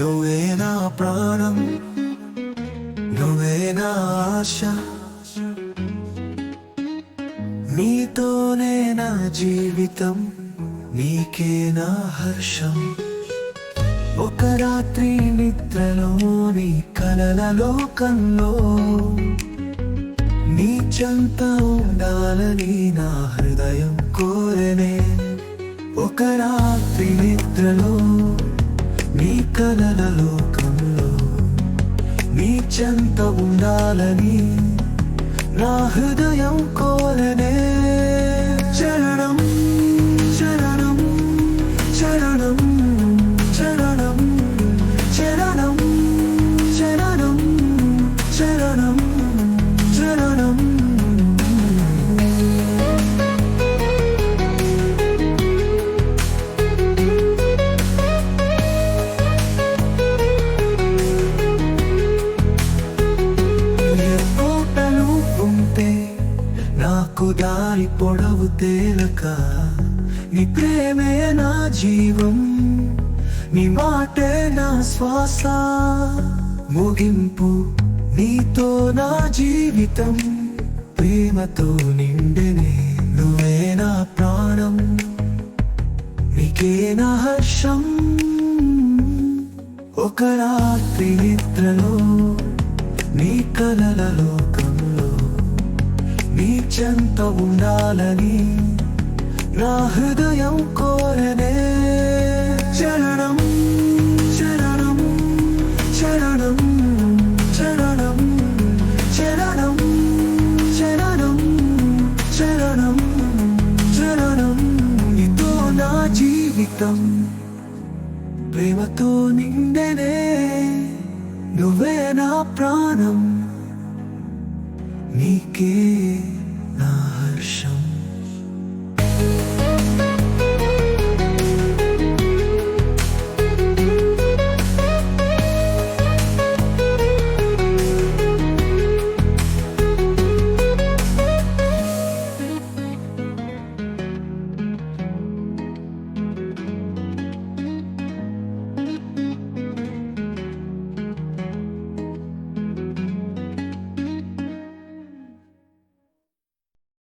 నువ్వే నా ప్రాణం నువ్వే నా ఆశ. నీతోనే నా జీవితం నీకే నా హర్షం. ఒక రాత్రి నిద్రలోని కలల లోకంలో నీ చెంత ఉండాలని నా హృదయం కోరనే. ఒక రాత్రి నిద్రలో కలల లోకంలో నీ చెంత ఉండాలని నా హృదయం కో దారి పొడవు తేలక నీ ప్రేమే నా జీవం నీ మాటే నా శ్వాస. ముగింపు నీతో నా జీవితం ప్రేమతో నిండెనే నువ్వే నా ప్రాణం నీకే నా హర్షం. ఒక రాత్రి నీ చెంత ఉండాలని నా హృదయం కోరనే. చరణం చరణం చరణం చరణం చరణం చరణం చరణం చరణం నీతో నా జీవితం. ప్రేమతో నిండెనే నువ్వే నా ప్రాణం. నీకే